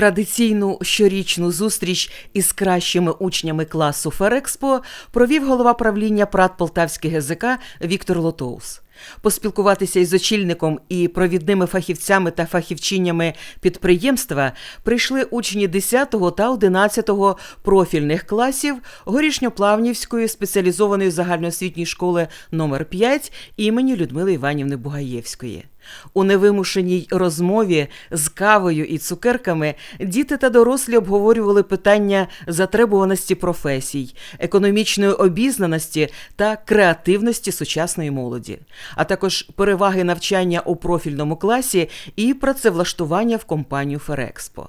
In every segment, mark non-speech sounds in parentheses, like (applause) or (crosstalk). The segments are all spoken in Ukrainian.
Традиційну щорічну зустріч із кращими учнями класу Ферекспо провів голова правління ПРАТ Полтавський ГЗК Віктор Лотоус. Поспілкуватися із очільником і провідними фахівцями та фахівчинями підприємства прийшли учні 10 та 11 профільних класів Горішньоплавнівської спеціалізованої загальноосвітньої школи номер 5 імені Людмили Іванівни Бугаєвської. У невимушеній розмові з кавою і цукерками діти та дорослі обговорювали питання затребуваності професій, економічної обізнаності та креативності сучасної молоді, а також переваги навчання у профільному класі і працевлаштування в компанію Ферекспо.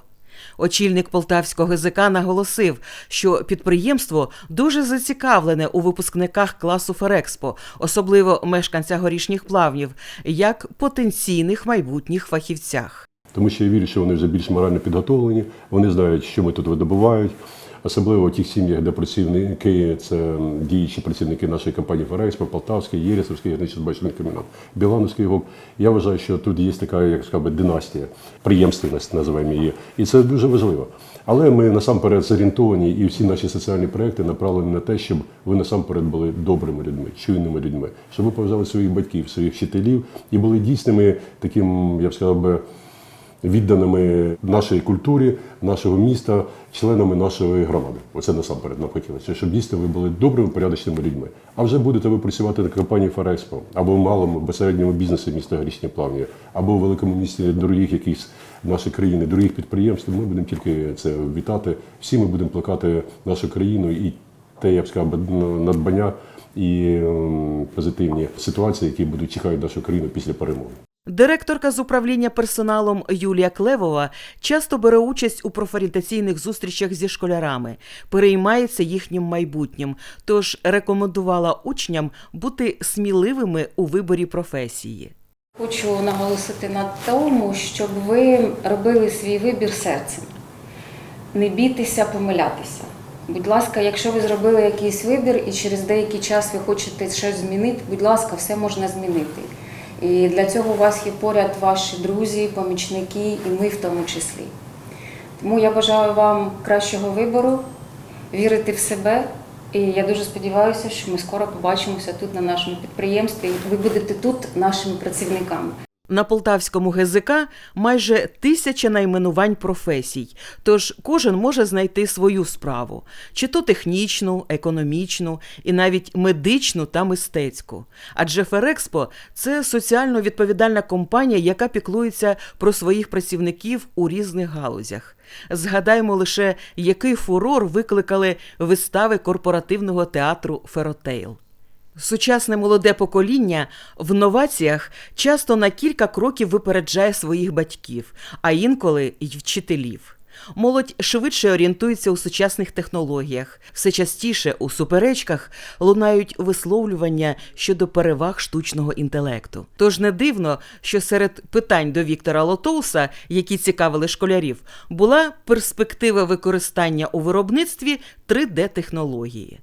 Очільник Полтавського ГЗК наголосив, що підприємство дуже зацікавлене у випускниках класу Ферекспо, особливо мешканця горішніх плавнів, як потенційних майбутніх фахівцях. Тому що я вірю, що вони вже більш морально підготовлені, вони знають, що ми тут видобувають. Особливо в тих сім'ях, де працівники це діючі працівники нашої компанії Ферекспо, Полтавський, Єрісовський, значить, бачний комбінат, Білановський ГОК. Я вважаю, що тут є така, як сказати, династія, приємственність, називаємо її. І це дуже важливо. Але ми насамперед зорієнтовані, і всі наші соціальні проекти направлені на те, щоб ви насамперед були добрими людьми, чуйними людьми, щоб ви поважали своїх батьків, своїх вчителів і були дійсними таким, я б сказав би відданими нашій культурі, нашого міста, членами нашої громади. Оце насамперед нам хотілося, щоб дійсно ви були добрими, порядочними людьми. А вже будете ви працювати на компанії Ферекспо або в малому безсередньому бізнесі міста Горішні Плавні, або в великому місті дорогих якихось нашої країни, дорогих підприємств. Ми будемо тільки це вітати. Всі ми будемо плакати нашу країну і те, я б сказав, надбання і ем, позитивні ситуації, які будуть чекають нашу країну після перемоги. Директорка з управління персоналом Юлія Клевова часто бере участь у профорієнтаційних зустрічах зі школярами, переймається їхнім майбутнім, тож рекомендувала учням бути сміливими у виборі професії. Хочу наголосити на тому, щоб ви робили свій вибір серцем. Не бійтеся помилятися. Будь ласка, якщо ви зробили якийсь вибір і через деякий час ви хочете щось змінити, будь ласка, все можна змінити. І для цього у вас є поряд ваші друзі, помічники і ми в тому числі. Тому я бажаю вам кращого вибору, вірити в себе. І я дуже сподіваюся, що ми скоро побачимося тут на нашому підприємстві. і Ви будете тут нашими працівниками. На полтавському ГЗК майже тисяча найменувань професій, тож кожен може знайти свою справу, чи то технічну, економічну, і навіть медичну та мистецьку. Адже Ферекспо це соціально відповідальна компанія, яка піклується про своїх працівників у різних галузях. Згадаймо лише, який фурор викликали вистави корпоративного театру Феротейл. Сучасне молоде покоління в новаціях часто на кілька кроків випереджає своїх батьків, а інколи й вчителів. Молодь швидше орієнтується у сучасних технологіях. Все частіше у суперечках лунають висловлювання щодо переваг штучного інтелекту. Тож не дивно, що серед питань до Віктора Лотоуса, які цікавили школярів, була перспектива використання у виробництві 3D-технології.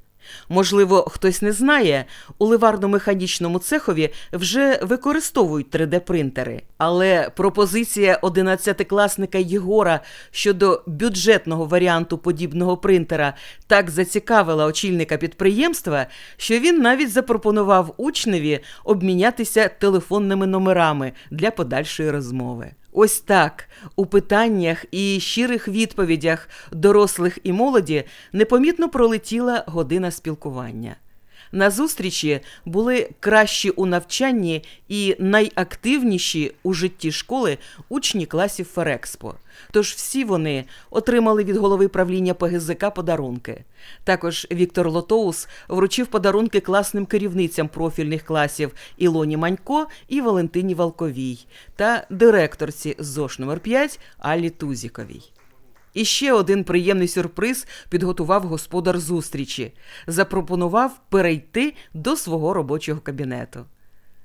Можливо, хтось не знає, у ливарно-механічному цехові вже використовують 3D-принтери. Але пропозиція одинадцятикласника Єгора щодо бюджетного варіанту подібного принтера так зацікавила очільника підприємства, що він навіть запропонував учневі обмінятися телефонними номерами для подальшої розмови. Ось так у питаннях і щирих відповідях дорослих і молоді непомітно пролетіла година спілкування. На зустрічі були кращі у навчанні і найактивніші у житті школи учні класів Ферекспо. Тож всі вони отримали від голови правління ПГЗК подарунки. Також Віктор Лотоус вручив подарунки класним керівницям профільних класів Ілоні Манько і Валентині Валковій та директорці ЗОШ номер 5 Аллі Тузіковій. І ще один приємний сюрприз підготував господар зустрічі. Запропонував перейти до свого робочого кабінету.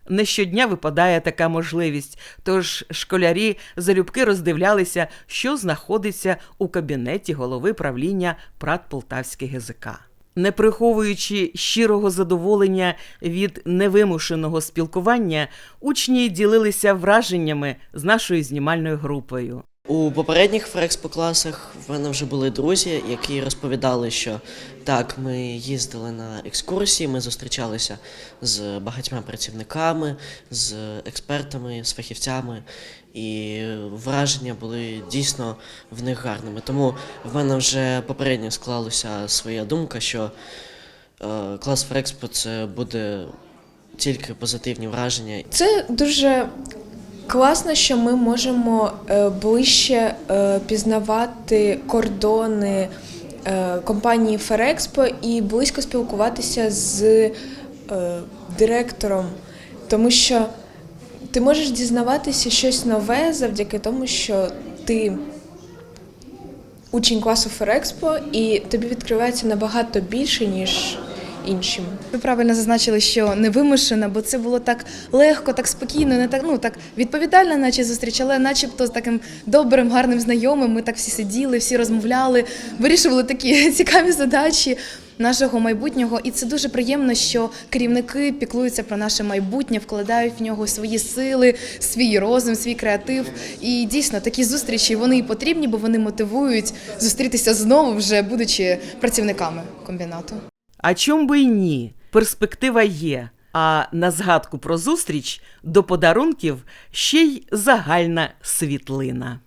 Не щодня випадає така можливість, тож школярі залюбки роздивлялися, що знаходиться у кабінеті голови правління ПРАТ Полтавський ГЗК. Не приховуючи щирого задоволення від невимушеного спілкування, учні ділилися враженнями з нашою знімальною групою. У попередніх фрекспо-класах в мене вже були друзі, які розповідали, що так, ми їздили на екскурсії, ми зустрічалися з багатьма працівниками, з експертами, з фахівцями, і враження були дійсно в них гарними. Тому в мене вже попередньо склалася своя думка, що е, клас Фрекспо це буде тільки позитивні враження Це дуже класно, що ми можемо е, ближче е, пізнавати кордони е, компанії Ферекспо і близько спілкуватися з директором, тому що ти можеш дізнаватися щось нове завдяки тому, що ти учень класу Ферекспо, і тобі відкривається набагато більше, ніж іншим. Ви правильно зазначили, що не вимушено, бо це було так легко, так спокійно, не так, ну так відповідально, наче зустрічали, начебто з таким добрим, гарним знайомим. Ми так всі сиділи, всі розмовляли, вирішували такі (laughs) цікаві задачі нашого майбутнього. І це дуже приємно, що керівники піклуються про наше майбутнє, вкладають в нього свої сили, свій розум, свій креатив. І дійсно такі зустрічі вони і потрібні, бо вони мотивують зустрітися знову, вже будучи працівниками комбінату. А чом би й ні? Перспектива є. А на згадку про зустріч до подарунків ще й загальна світлина.